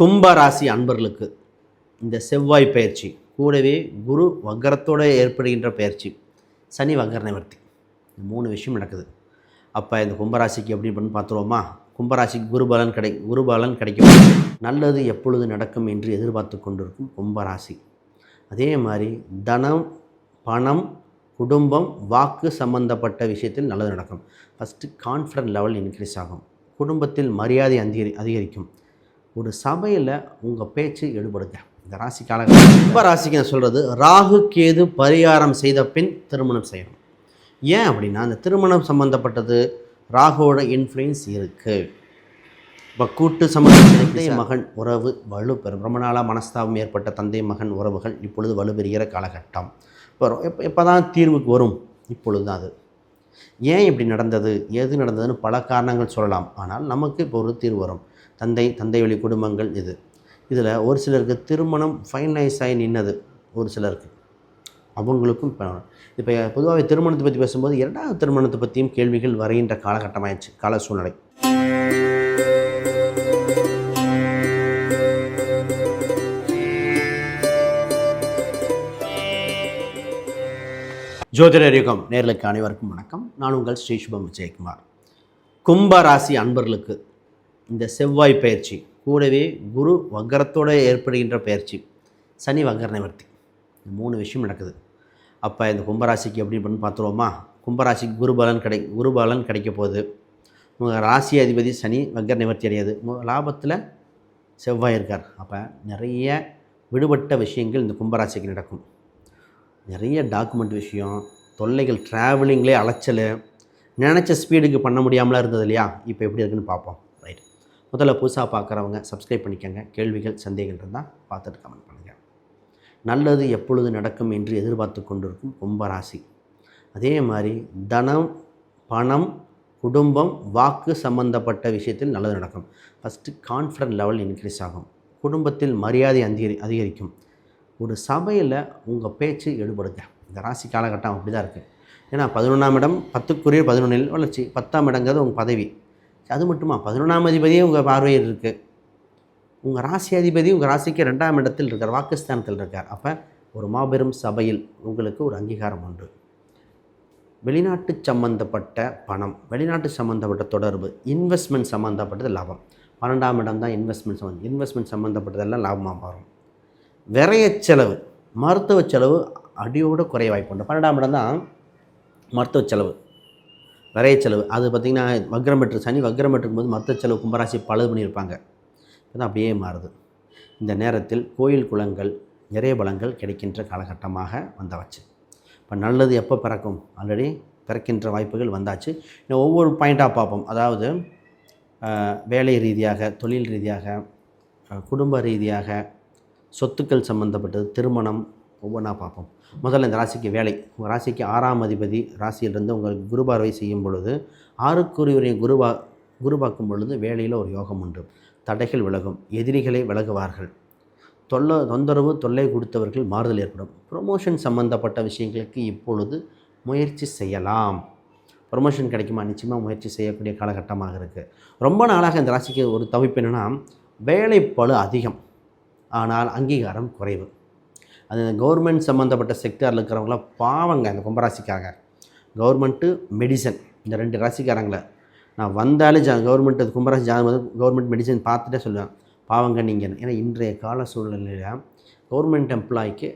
கும்பராசி அன்பர்களுக்கு இந்த செவ்வாய் பயிற்சி கூடவே குரு வக்கரத்தோடு ஏற்படுகின்ற பயிற்சி சனி வக்கர நிவர்த்தி. இந்த மூணு விஷயம் நடக்குது. அப்போ இந்த கும்பராசிக்கு எப்படி பண்ணி பார்த்துருவோமா? கும்பராசிக்கு குருபலன் கிடை குருபலன் கிடைக்கும். நல்லது எப்பொழுது நடக்கும் என்று எதிர்பார்த்து கொண்டிருக்கும் கும்பராசி. அதே மாதிரி தனம் பணம் குடும்பம் வாக்கு சம்பந்தப்பட்ட விஷயத்தில் நல்லது நடக்கும். ஃபஸ்ட்டு கான்ஃபிடன்ட் லெவல் இன்க்ரீஸ் ஆகும். குடும்பத்தில் மரியாதை அதிகரி அதிகரிக்கும். ஒரு சபையில் உங்கள் பேச்சு எடுபடுங்க. இந்த ராசி காலகட்டம் கும்ப ராசிக்கு நான் சொல்கிறது ராகு கேது பரிகாரம் செய்த பின் திருமணம் செய்யணும். ஏன் அப்படின்னா அந்த திருமணம் சம்மந்தப்பட்டது ராகுவோட இன்ஃப்ளூயன்ஸ் இருக்குது இப்போ கூட்டு சம்பந்தம் தந்தை மகன் உறவு வலுப்பெறும் ரொம்ப நாளாக மனஸ்தாபம் ஏற்பட்ட தந்தை மகன் உறவுகள் இப்பொழுது வலுப்பெறுகிற காலகட்டம். இப்போ எப்போ எப்போ தான் தீர்வுக்கு வரும்? இப்பொழுது தான் அது. ஏன் இப்படி நடந்தது? எது நடந்ததுன்னு பல காரணங்கள் சொல்லலாம். ஆனால் நமக்கு இப்போ ஒரு தீர்வு வரும். தந்தை தந்தை வழி குடும்பங்கள் இது. இதில் ஒரு சிலருக்கு திருமணம் ஃபைனலைஸ் ஆகி நின்னது ஒரு சிலருக்கு. அவங்களுக்கும் இப்போ இப்போ பொதுவாகவே திருமணத்தை பற்றி பேசும்போது இரண்டாவது திருமணத்தை பற்றியும் கேள்விகள் வருகின்ற காலகட்டமாயிடுச்சு கால சூழ்நிலை. ஜோதிடர் யுகம் நேர்களுக்கு அனைவருக்கும் வணக்கம். நான் உங்கள் ஸ்ரீ சுபம் விஜயகுமார் கும்ப ராசி அன்பர்களுக்கு இந்த செவ்வாய் பயிற்சி கூடவே குரு வக்கரத்தோடு ஏற்படுகின்ற பயிற்சி சனி வக்கர நிவர்த்தி. இந்த மூணு விஷயம் நடக்குது. அப்போ இந்த கும்பராசிக்கு எப்படி பண்ணி பார்த்துருவோமா? கும்பராசிக்கு குருபலன் கிடை குருபலன் கிடைக்க போகுது. உங்கள் ராசி அதிபதி சனி வக்கர நிவர்த்தி அடையாது. லாபத்தில் செவ்வாய் இருக்கார். அப்போ நிறைய விடுபட்ட விஷயங்கள் இந்த கும்பராசிக்கு நடக்கும். நிறைய டாக்குமெண்ட் விஷயம் தொல்லைகள் ட்ராவலிங்லேயே அலைச்சல் நினச்ச ஸ்பீடுக்கு பண்ண முடியாமலாம் இருந்தது இல்லையா? இப்போ எப்படி இருக்குன்னு பார்ப்போம். முதல்ல புதுசாக பார்க்குறவங்க சப்ஸ்கிரைப் பண்ணிக்கோங்க. கேள்விகள் சந்தேகங்கள் இருந்தால் பார்த்துட்டு கமெண்ட் பண்ணுங்கள் நல்லது எப்பொழுது நடக்கும் என்று எதிர்பார்த்து கொண்டிருக்கும் கும்பராசி. அதே மாதிரி தனம் பணம் குடும்பம் வாக்கு சம்பந்தப்பட்ட விஷயத்தில் நல்லது நடக்கும். ஃபஸ்ட்டு கான்ஃபிடன்ட் லெவல் இன்க்ரீஸ் ஆகும். குடும்பத்தில் மரியாதை அதிகரி அதிகரிக்கும். ஒரு சபையில் உங்கள் பேச்சு எடுபடுங்க. இந்த ராசி காலகட்டம் அப்படி தான் இருக்குது ஏன்னா பதினொன்றாம் இடம் பத்துக்குரிய பதினொன்றில் வளர்ச்சி. பத்தாம் இடங்கிறது உங்கள் பதவி. அது மட்டுமா? பதினொன்றாம் அதிபதியே உங்கள் பார்வையில் இருக்குது உங்கள் ராசி அதிபதி உங்கள் ராசிக்கு ரெண்டாம் இடத்தில் இருக்கார் வாக்குஸ்தானத்தில் இருக்கார். அப்போ ஒரு மாபெரும் சபையில் உங்களுக்கு ஒரு அங்கீகாரம் உண்டு. வெளிநாட்டு சம்பந்தப்பட்ட பணம் வெளிநாட்டு சம்மந்தப்பட்ட தொடர்பு இன்வெஸ்ட்மெண்ட் சம்மந்தப்பட்டது லாபம். பன்னெண்டாம் இடம் தான் இன்வெஸ்ட்மெண்ட் சம்மந்தம் இன்வெஸ்ட்மெண்ட் சம்மந்தப்பட்டதெல்லாம் லாபமாக மாறும். விரைய செலவு மருத்துவ செலவு அடியோடு குறைய வாய்ப்புண்டு பன்னெண்டாம் இடம் தான் மருத்துவ செலவு. விரைய செலவு. அது பார்த்திங்கன்னா வக்ரம் பெற்று சனி வக்ரம் பெற்றுக்கும் மற்ற செலவு கும்பராசி பழுது பண்ணியிருப்பாங்க. அது அப்படியே மாறுது. இந்த நேரத்தில் கோயில் குளங்கள் நிறைய பலங்கள் கிடைக்கின்ற காலகட்டமாக வந்தாச்சு. இப்போ நல்லது எப்போ பிறக்கும்? ஆல்ரெடி பிறக்கின்ற வாய்ப்புகள் வந்தாச்சு. இன்னும் ஒவ்வொரு பாயிண்ட்டாக பார்ப்போம். அதாவது வேலை ரீதியாக தொழில் ரீதியாக குடும்ப ரீதியாக சொத்துக்கள் சம்மந்தப்பட்டது திருமணம் ஒவ்வொன்றா பார்ப்போம். முதல்ல இந்த ராசிக்கு வேலை. உங்கள் ராசிக்கு ஆறாம் அதிபதி ராசியிலிருந்து உங்களுக்கு குருபார்வை செய்யும் பொழுது ஆறுக்குரியவரை குருவா குருபாக்கும் பொழுது வேலையில் ஒரு யோகம் உண்டு. தடைகள் விலகும். எதிரிகளை விலகுவார்கள். தொல்லை தொந்தரவு தொல்லை கொடுத்தவர்கள் மாறுதல் ஏற்படும். ப்ரொமோஷன் சம்மந்தப்பட்ட விஷயங்களுக்கு இப்பொழுது முயற்சி செய்யலாம். ப்ரொமோஷன் கிடைக்குமா? நிச்சயமாக முயற்சி செய்யக்கூடிய காலகட்டமாக இருக்குது ரொம்ப நாளாக இந்த ராசிக்கு ஒரு தவிப்பு என்னென்னா வேலைப்பழு அதிகம். ஆனால் அங்கீகாரம் குறைவு. அது கவர்மெண்ட் சம்மந்தப்பட்ட செக்டாரில் இருக்கிறவங்களாம் பாவங்க அந்த கும்பராசிக்காரங்க. கவர்மெண்ட்டு மெடிசன் இந்த ரெண்டு ராசிக்காரங்களை. நான் வந்தாலே ஜா கவர்மெண்ட் அது கும்பராசி ஜாதகம் வந்து கவர்மெண்ட் மெடிசன் பார்த்துட்டே சொல்லுவேன். பாவங்க நீங்கள் ஏன்னா இன்றைய கால சூழ்நிலையில் கவர்மெண்ட் எம்ப்ளாய்க்கு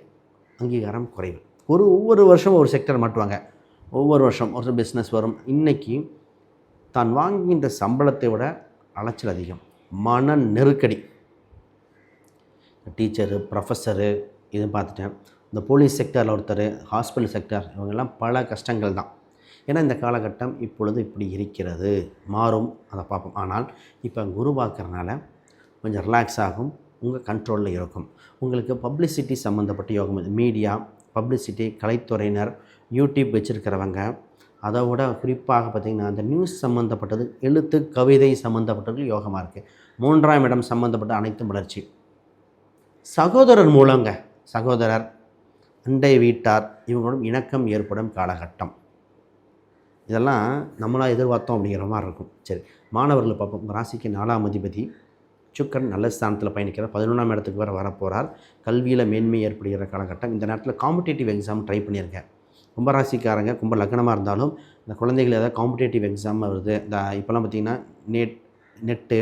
அங்கீகாரம் குறைவு. ஒரு ஒவ்வொரு வருஷம் ஒரு செக்டர் மாட்டுவாங்க ஒவ்வொரு வருஷம் ஒரு பிஸ்னஸ் வரும். இன்றைக்கி தான் வாங்குகின்ற சம்பளத்தை விட அலைச்சல் அதிகம். மன நெருக்கடி. டீச்சரு ப்ரொஃபஸரு இது பார்த்துட்டேன். இந்த போலீஸ் செக்டரில் ஒருத்தர் ஹாஸ்பிட்டல் செக்டர் இவங்கெல்லாம் பல கஷ்டங்கள் தான். ஏன்னா இந்த காலகட்டம் இப்பொழுது இப்படி இருக்கிறது. மாறும் அதை பார்ப்போம். ஆனால் இப்போ குரு கொஞ்சம் ரிலாக்ஸ் ஆகும் உங்கள் கண்ட்ரோலில் இருக்கும். உங்களுக்கு பப்ளிசிட்டி சம்மந்தப்பட்ட யோகம் இது. மீடியா பப்ளிசிட்டி கலைத்துறையினர் யூடியூப் வச்சுருக்கிறவங்க அதை விட குறிப்பாக பார்த்திங்கன்னா அந்த நியூஸ் சம்மந்தப்பட்டது எழுத்து கவிதை சம்மந்தப்பட்டது யோகமாக இருக்குது மூன்றாம் இடம் சம்மந்தப்பட்ட அனைத்தும் வளர்ச்சி. சகோதரர் மூலங்க. சகோதரர் அண்டை வீட்டார் இவங்களுடன் இணக்கம் ஏற்படும் காலகட்டம். இதெல்லாம் நம்மளாக எதிர்பார்த்தோம் அப்படிங்கிற மாதிரி இருக்கும். சரி மாணவர்களை பார்ப்போம். ராசிக்கு நாலாம் அதிபதி சுக்கரன் நல்ல ஸ்தானத்தில் பயணிக்கிறார். பதினொன்றாம் இடத்துக்கு வர வரப்போகிறார் கல்வியில் மேன்மை ஏற்படுகிற காலகட்டம். இந்த நேரத்தில் காம்படேட்டிவ் எக்ஸாம் ட்ரை பண்ணியிருக்கேன். கும்பராசிக்காரங்க கும்ப லக்னமாக இருந்தாலும் இந்த குழந்தைகள் ஏதாவது காம்படேட்டிவ் எக்ஸாம் வருது. இந்த இப்போல்லாம் பார்த்திங்கன்னா நெட் நெட்டு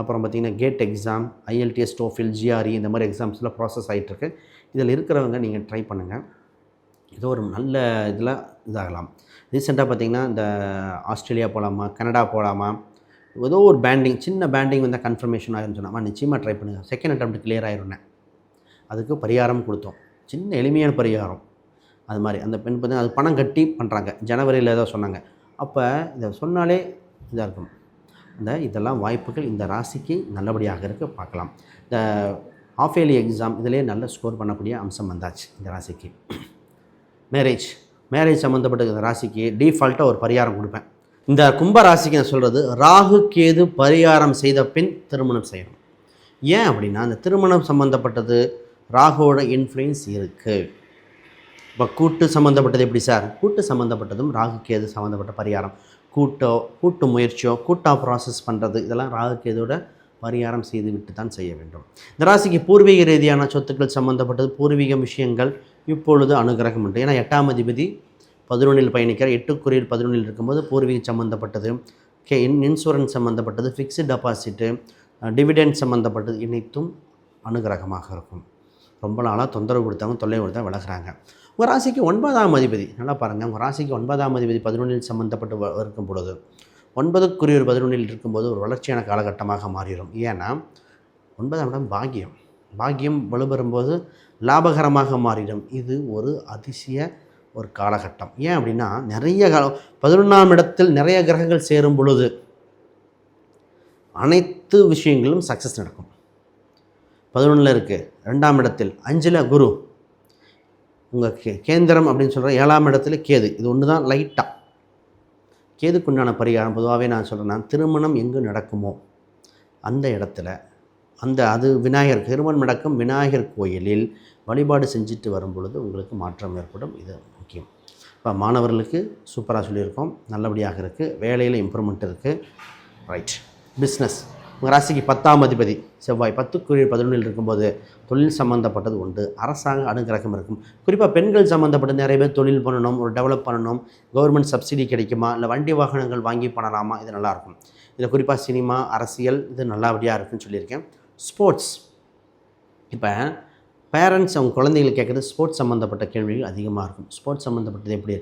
அப்புறம் பார்த்திங்கன்னா CAT exam IELTS TOEFL GRE இந்த மாதிரி எக்ஸாம்ஸில் ப்ராசஸ் ஆகிட்டுருக்கு இதில் இருக்கிறவங்க நீங்கள் ட்ரை பண்ணுங்கள் ஏதோ ஒரு நல்ல இதில் இதாகலாம். ரீசெண்டாக பார்த்திங்கன்னா இந்த ஆஸ்திரேலியா போகலாமா கனடா போகலாமா ஏதோ ஒரு பேண்டிங் சின்ன பேண்டிங் வந்தால் கன்ஃபர்மேஷன் ஆகும்னு சொன்னாமா நிச்சயமாக ட்ரை பண்ணுங்கள் செகண்ட் அட்டம் கிளியர் ஆயிருந்தேன் அதுக்கு பரிகாரம் கொடுத்தோம். சின்ன எளிமையான பரிகாரம். அது மாதிரி. அந்த பெண் பார்த்தீங்கன்னா அது பணம் கட்டி பண்ணுறாங்க ஜனவரியில் ஏதோ சொன்னாங்க. அப்போ இதை சொன்னாலே இதாக இருக்கும். இந்த இதெல்லாம் வாய்ப்புகள் இந்த ராசிக்கு நல்லபடியாக இருக்க. பார்க்கலாம். இந்த ஆஃப் இயர்லி எக்ஸாம் இதிலே நல்ல ஸ்கோர் பண்ணக்கூடிய அம்சம் வந்தாச்சு இந்த ராசிக்கு. மேரேஜ் மேரேஜ் சம்மந்தப்பட்ட இந்த ராசிக்கு டீஃபால்ட்டாக ஒரு பரிகாரம் கொடுப்பேன். இந்த கும்ப ராசிக்கு நான் சொல்கிறது ராகு கேது பரிகாரம் செய்த பின் திருமணம் செய்யணும். ஏன் அப்படின்னா அந்த திருமணம் சம்மந்தப்பட்டது ராகுவோட இன்ஃப்ளூயன்ஸ் இருக்குது இப்போ கூட்டு சம்மந்தப்பட்டது எப்படி சார்? கூட்டு சம்மந்தப்பட்டதும் ராகு கேது சம்மந்தப்பட்ட பரிகாரம். கூட்டோ கூட்டு முயற்சியோ கூட்டாக ப்ராசஸ் பண்ணுறது இதெல்லாம் ராகு கேதோட பரிகாரம் செய்துவிட்டு தான் செய்ய வேண்டும். இந்த ராசிக்கு பூர்வீக ரீதியான சொத்துக்கள் சம்மந்தப்பட்டது பூர்வீக விஷயங்கள் இப்பொழுது அனுகிரகம் உண்டு. ஏன்னா எட்டாம் அதிபதி பதினொன்றில் பயணிக்கிற எட்டுக்குறியில் பதினொன்றில் இருக்கும்போது பூர்வீகம் சம்மந்தப்பட்டது கே இன் இன்சூரன்ஸ் சம்மந்தப்பட்டது ஃபிக்ஸ்டு டெபாசிட்டு டிவிடெண்ட் சம்மந்தப்பட்டது இணைத்தும் அனுகிரகமாக இருக்கும். ரொம்ப நாளாக தொந்தரவு கொடுத்தவங்க தொல்லை கொடுத்தா விலகுறாங்க. உங்கள் ராசிக்கு ஒன்பதாம் அதிபதி நல்லா பாருங்கள் உங்கள் ராசிக்கு ஒன்பதாம் அதிபதி பதினொன்றில் சம்மந்தப்பட்டு இருக்கும் பொழுது ஒன்பதுக்குரிய ஒரு பதினொன்றில் இருக்கும்போது ஒரு வளர்ச்சியான காலகட்டமாக மாறிடும். ஏன்னா ஒன்பதாம் இடம் பாக்கியம். பாக்கியம் வலுப்பெறும்போது லாபகரமாக மாறிடும். இது ஒரு அதிசய ஒரு காலகட்டம். ஏன் அப்படின்னா நிறைய கால பதினொன்றாம் இடத்தில் நிறைய கிரகங்கள் சேரும் பொழுது அனைத்து விஷயங்களும் சக்ஸஸ் நடக்கும். பதினொன்றில் இருக்குது ரெண்டாம் இடத்தில் அஞ்சில் குரு. உங்கள் கே கேந்திரம் அப்படின்னு சொல்கிற ஏழாம் இடத்துல கேது. இது ஒன்று தான் லைட்டாக கேதுக்குண்டான பரிகாரம் பொதுவாகவே நான் சொல்கிறேன்னா திருமணம் எங்கு நடக்குமோ அந்த இடத்துல அந்த அது விநாயகர் திருமணம் நடக்கும் விநாயகர் கோயிலில் வழிபாடு செஞ்சுட்டு வரும் பொழுது உங்களுக்கு மாற்றம் ஏற்படும். இது முக்கியம். இப்போ மாணவர்களுக்கு சூப்பராக சொல்லியிருக்கோம். நல்லபடியாக இருக்குது வேலையில் இம்ப்ரூவ்மெண்ட் இருக்குது ரைட் பிஸ்னஸ் உங்கள் ராசிக்கு பத்தாம் அதிபதி செவ்வாய் பத்துக்குரிய பதினொன்றில் இருக்கும்போது தொழில் சம்மந்தப்பட்டது உண்டு. அரசாங்க அனுகிரகம் இருக்கும். குறிப்பாக பெண்கள் சம்மந்தப்பட்ட நிறைய பேர் தொழில் பண்ணணும் ஒரு டெவலப் பண்ணணும். கவர்மெண்ட் சப்சிடி கிடைக்குமா? இல்லை வண்டி வாகனங்கள் வாங்கி பண்ணலாமா? இது நல்லாயிருக்கும் இதில் குறிப்பாக சினிமா அரசியல் இது நல்லபடியாக இருக்குன்னு சொல்லியிருக்கேன். ஸ்போர்ட்ஸ் இப்போ பேரண்ட்ஸ் அவங்க குழந்தைகள் கேட்குறது ஸ்போர்ட்ஸ் சம்மந்தப்பட்ட கேள்விகள் அதிகமாக இருக்கும். ஸ்போர்ட்ஸ் சம்மந்தப்பட்டது எப்படி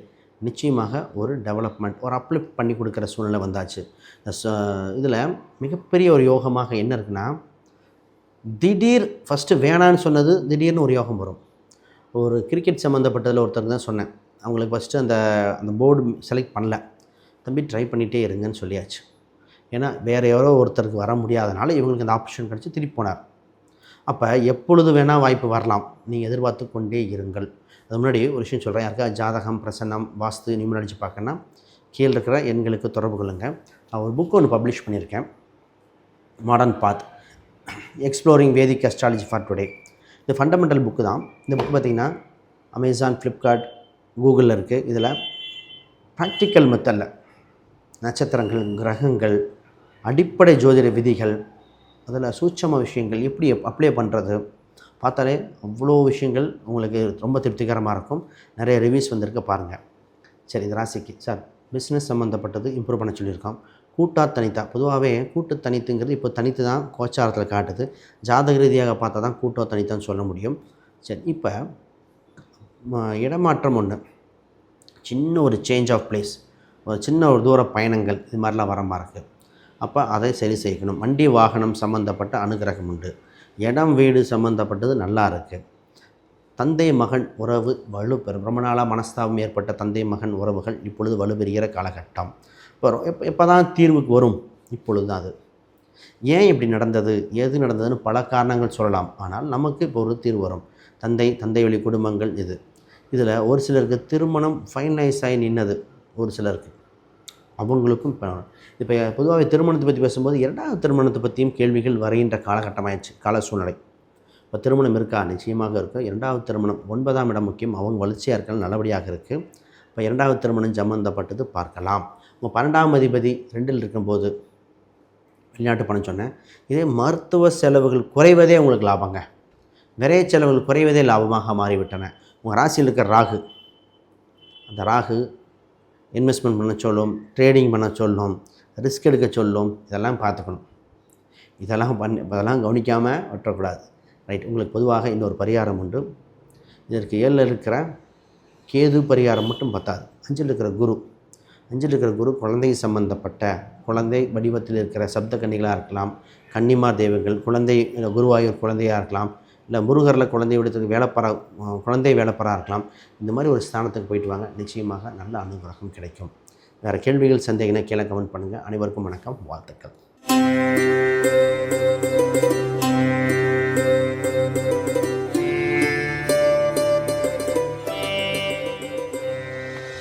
நிச்சயமாக ஒரு டெவலப்மெண்ட் ஒரு அப்லிஃப்ட் பண்ணி கொடுக்குற சூழ்நிலை வந்தாச்சு. இதில் மிகப்பெரிய ஒரு யோகமாக என்ன இருக்குன்னா திடீர் ஃபஸ்ட்டு வேணான்னு சொன்னது திடீர்னு ஒரு யோகம் வரும். ஒரு கிரிக்கெட் சம்மந்தப்பட்டதில் ஒருத்தர் தான் சொன்னேன். அவங்களுக்கு ஃபஸ்ட்டு அந்த அந்த போர்டு செலக்ட் பண்ணல. தம்பி ட்ரை பண்ணிகிட்டே இருங்கன்னு சொல்லியாச்சு. ஏன்னா வேறு யாரோ ஒருத்தருக்கு வர முடியாதனால இவங்களுக்கு அந்த ஆப்ஷன் கிடச்சி திருப்பி போனார். அப்போ எப்பொழுது வேணால் வாய்ப்பு வரலாம். நீங்கள் எதிர்பார்த்து கொண்டே இருங்கள். அது முன்னாடி ஒரு விஷயம் சொல்கிறேன் யாருக்கா ஜாதகம் பிரசன்னம் வாஸ்து நிமிடம் அடித்து பார்க்கணுன்னா கீழே இருக்கிற எண்களுக்கு தொடர்பு கொள்ளுங்கள் நான் ஒரு புக் ஒன்று பப்ளிஷ் பண்ணியிருக்கேன். Modern path exploring vedic astrology for today இது ஃபண்டமெண்டல் புக்கு தான். இந்த புக் பார்த்திங்கன்னா அமேசான் ஃப்ளிப்கார்ட் கூகுளில் இருக்குது இதில் ப்ராக்டிக்கல் மெத்தடில் நட்சத்திரங்கள் கிரகங்கள் அடிப்படை ஜோதிட விதிகள் அதில் சூட்சம விஷயங்கள் எப்படி அப்ளை பண்ணுறது பார்த்தாலே அவ்வளோ விஷயங்கள் உங்களுக்கு ரொம்ப திருப்திகரமாக இருக்கும். நிறைய ரிவ்யூஸ் வந்திருக்கு பாருங்கள் சரி இந்த ராசிக்கு. சார் பிஸ்னஸ் சம்மந்தப்பட்டது இம்ப்ரூவ் பண்ண சொல்லியிருக்கோம். கூட்டா தனித்தா. பொதுவாகவே கூட்டு தனித்துங்கிறது இப்போ தனித்து தான் கோச்சாரத்தில் காட்டுது. ஜாதக ரீதியாக பார்த்தா தான் கூட்டோ தனித்தான்னு சொல்ல முடியும். சரி இப்போ இடமாற்றம் ஒன்று சின்ன ஒரு சேஞ்ச் ஆஃப் பிளேஸ் ஒரு சின்ன ஒரு தூர பயணங்கள். இது மாதிரிலாம் வர மாதிரி இருக்குது அப்போ அதை சரி செய்யணும். வண்டி வாகனம் சம்மந்தப்பட்ட அனுகிரகம் உண்டு. இடம் வீடு சம்மந்தப்பட்டது நல்லா இருக்குது தந்தை மகன் உறவு வலுப்பெறும் ரொம்ப நாளாக மனஸ்தாபம் ஏற்பட்ட தந்தை மகன் உறவுகள் இப்பொழுது வலுப்பெறுகிற காலகட்டம். வரும். எப்போ எப்போ தான் தீர்வுக்கு வரும்? இப்பொழுது தான் அது. ஏன் இப்படி நடந்தது? எது நடந்ததுன்னு பல காரணங்கள் சொல்லலாம். ஆனால் நமக்கு இப்போ ஒரு தீர்வு வரும். தந்தை தந்தை வழி குடும்பங்கள் இது. இதில் ஒரு சிலருக்கு திருமணம் ஃபைனலைஸ் ஆகி நின்னது ஒரு சிலருக்கு. அவங்களுக்கும் இப்போ இப்போ பொதுவாகவே திருமணத்தை பற்றி பேசும்போது இரண்டாவது திருமணத்தை பற்றியும் கேள்விகள் வரைகின்ற காலகட்டமாயிடுச்சு கால சூழ்நிலை. இப்போ திருமணம் இருக்கா? நிச்சயமாக இருக்கும் இரண்டாவது திருமணம் ஒன்பதாம் இடம் முக்கியம். அவங்க வளர்ச்சியாக இருக்கலாம் நல்லபடியாக இருக்குது இப்போ இரண்டாவது திருமணம் சம்மந்தப்பட்டது பார்க்கலாம். உங்கள் பன்னெண்டாம் அதிபதி ரெண்டில் இருக்கும்போது வெளிநாட்டு பணம் சொன்னேன். இதே மருத்துவ செலவுகள் குறைவதே உங்களுக்கு லாபங்க. நிறைய செலவுகள் குறைவதே லாபமாக மாறிவிட்டன. உங்கள் ராசியில் இருக்கிற ராகு அந்த ராகு இன்வெஸ்ட்மெண்ட் பண்ண சொல்லும் ட்ரேடிங் பண்ண சொல்லும் ரிஸ்க் எடுக்க சொல்லும் இதெல்லாம் பார்த்துக்கணும். இதெல்லாம் பண்ணி இதெல்லாம் கவனிக்காமல் விட்டுறக்கூடாது. ரைட் உங்களுக்கு பொதுவாக இன்னொரு பரிகாரம் உண்டு. இதற்கு ஏழில் இருக்கிற கேது பரிகாரம் மட்டும் பத்தாது. அஞ்சில் இருக்கிற குரு. அஞ்சில் இருக்கிற குரு குழந்தை சம்பந்தப்பட்ட குழந்தை வடிவத்தில் இருக்கிற சப்த கன்னிகளாக இருக்கலாம் கன்னிமார் தெய்வங்கள் குழந்தை குருவாயூர் குழந்தையாக இருக்கலாம் இல்லை முருகரில் குழந்தை விடத்துக்கு வேலைப்பறா குழந்தை வேலைப்பறா இருக்கலாம் இந்த மாதிரி ஒரு ஸ்தானத்துக்கு போயிட்டு வாங்க. நிச்சயமாக நல்ல அனுகிரகம் கிடைக்கும். வேறு கேள்விகள் சந்தேகம்னா கீழே கமெண்ட் பண்ணுங்கள் அனைவருக்கும் வணக்கம். வாழ்த்துக்கள்.